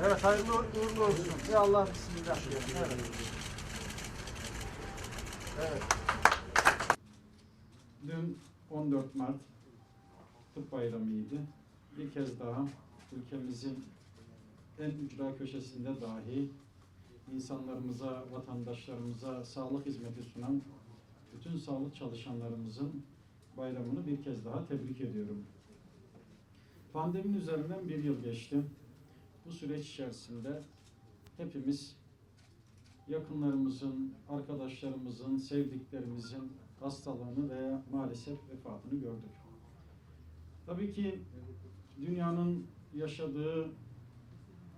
Evet hayırlı uğurlu olsun. Ya Allah bismillah. Evet. Evet. Dün 14 Mart Tıp Bayramı'ydı. Bir kez daha ülkemizin en ücra köşesinde dahi insanlarımıza, vatandaşlarımıza sağlık hizmeti sunan bütün sağlık çalışanlarımızın bayramını bir kez daha tebrik ediyorum. Pandeminin üzerinden bir yıl geçti. Bu süreç içerisinde hepimiz yakınlarımızın, arkadaşlarımızın, sevdiklerimizin hastalığını veya maalesef vefatını gördük. Tabii ki dünyanın yaşadığı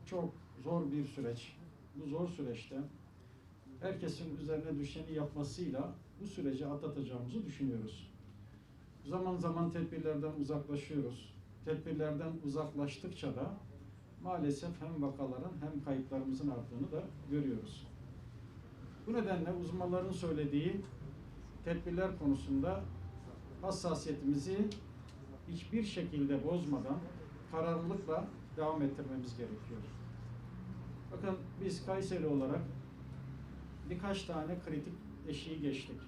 çok zor bir süreç. Bu zor süreçte herkesin üzerine düşeni yapmasıyla bu süreci atlatacağımızı düşünüyoruz. Zaman zaman tedbirlerden uzaklaşıyoruz. Tedbirlerden uzaklaştıkça da maalesef hem vakaların hem kayıplarımızın arttığını da görüyoruz. Bu nedenle uzmanların söylediği tedbirler konusunda hassasiyetimizi hiçbir şekilde bozmadan kararlılıkla devam ettirmemiz gerekiyor. Bakın biz Kayseri olarak birkaç tane kritik eşiği geçtik.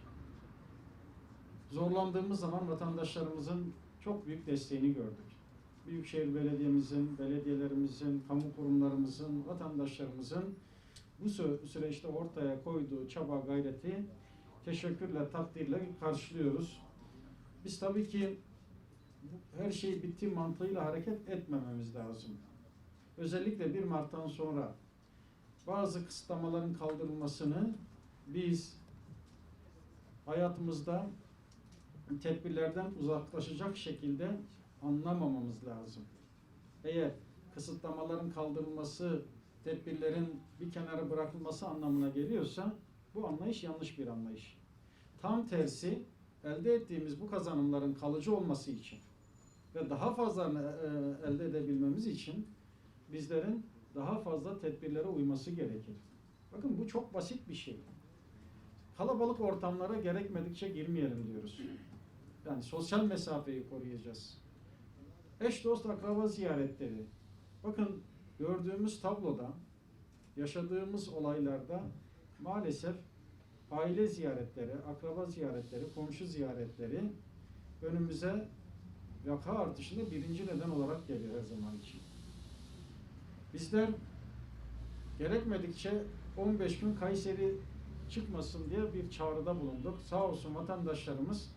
Zorlandığımız zaman vatandaşlarımızın çok büyük desteğini gördük. Büyükşehir Belediye'mizin, belediyelerimizin, kamu kurumlarımızın, vatandaşlarımızın bu sü- süreçte ortaya koyduğu çaba gayreti teşekkürle, takdirle karşılıyoruz. Biz tabii ki her şey bitti mantığıyla hareket etmememiz lazım. Özellikle 1 Mart'tan sonra bazı kısıtlamaların kaldırılmasını biz hayatımızda tedbirlerden uzaklaşacak şekilde anlamamamız lazım. Eğer kısıtlamaların kaldırılması, tedbirlerin bir kenara bırakılması anlamına geliyorsa bu anlayış yanlış bir anlayış. Tam tersi elde ettiğimiz bu kazanımların kalıcı olması için ve daha fazla e, elde edebilmemiz için bizlerin daha fazla tedbirlere uyması gerekir. Bakın bu çok basit bir şey. Kalabalık ortamlara gerekmedikçe girmeyelim diyoruz. Yani sosyal mesafeyi koruyacağız. Eş dost akraba ziyaretleri. Bakın gördüğümüz tabloda, yaşadığımız olaylarda maalesef aile ziyaretleri, akraba ziyaretleri, komşu ziyaretleri önümüze vaka artışında birinci neden olarak geliyor her zaman için. Bizler gerekmedikçe 15 gün Kayseri çıkmasın diye bir çağrıda bulunduk. Sağ olsun vatandaşlarımız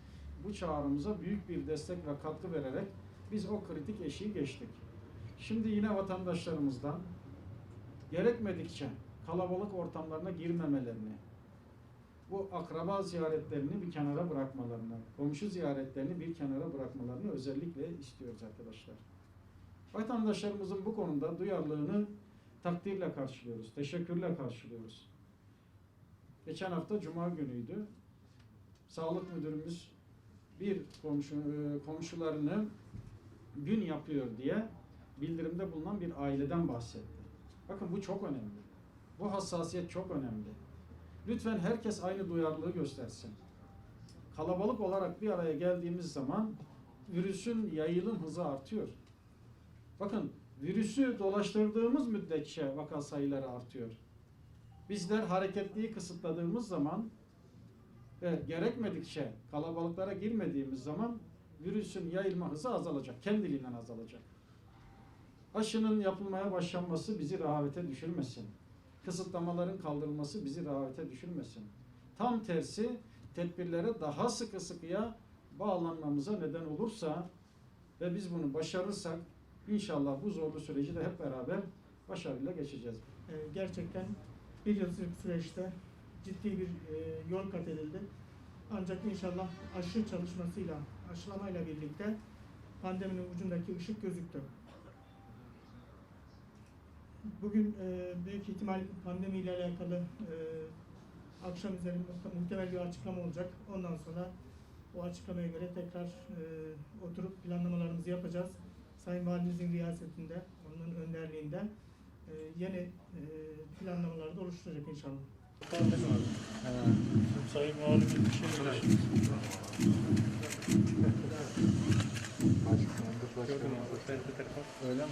bu çağrımıza büyük bir destek ve katkı vererek biz o kritik eşiği geçtik. Şimdi yine vatandaşlarımızdan gerekmedikçe kalabalık ortamlarına girmemelerini, bu akraba ziyaretlerini bir kenara bırakmalarını, komşu ziyaretlerini bir kenara bırakmalarını özellikle istiyoruz arkadaşlar. Vatandaşlarımızın bu konuda duyarlılığını takdirle karşılıyoruz, teşekkürle karşılıyoruz. Geçen hafta Cuma günüydü. Sağlık müdürümüz bir komşu, e, komşularını gün yapıyor diye bildirimde bulunan bir aileden bahsetti. Bakın bu çok önemli. Bu hassasiyet çok önemli. Lütfen herkes aynı duyarlılığı göstersin. Kalabalık olarak bir araya geldiğimiz zaman virüsün yayılım hızı artıyor. Bakın virüsü dolaştırdığımız müddetçe vaka sayıları artıyor. Bizler hareketliği kısıtladığımız zaman ve gerekmedikçe kalabalıklara girmediğimiz zaman virüsün yayılma hızı azalacak. Kendiliğinden azalacak. Aşının yapılmaya başlanması bizi rehavete düşürmesin. Kısıtlamaların kaldırılması bizi rehavete düşürmesin. Tam tersi tedbirlere daha sıkı sıkıya bağlanmamıza neden olursa ve biz bunu başarırsak inşallah bu zorlu süreci de hep beraber başarıyla geçeceğiz. Ee, gerçekten bir yıllık süreçte ciddi bir e, yol kat edildi. Ancak inşallah aşı çalışmasıyla, aşılamayla birlikte pandeminin ucundaki ışık gözüktü. Bugün e, büyük ihtimal pandemiyle alakalı e, akşam üzeri muhte- muhtemel bir açıklama olacak. Ondan sonra o açıklamaya göre tekrar e, oturup planlamalarımızı yapacağız. Sayın Valimizin riyasetinde, onun önderliğinde e, yeni e, planlamaları da oluşturacak inşallah. Sayın Valim şey. Öyle mi?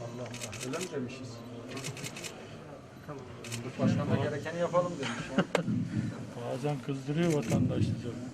Allah Allah. Öyle mi demişiz? Başkan da gerekeni yapalım demiş. Bazen kızdırıyor vatandaşları.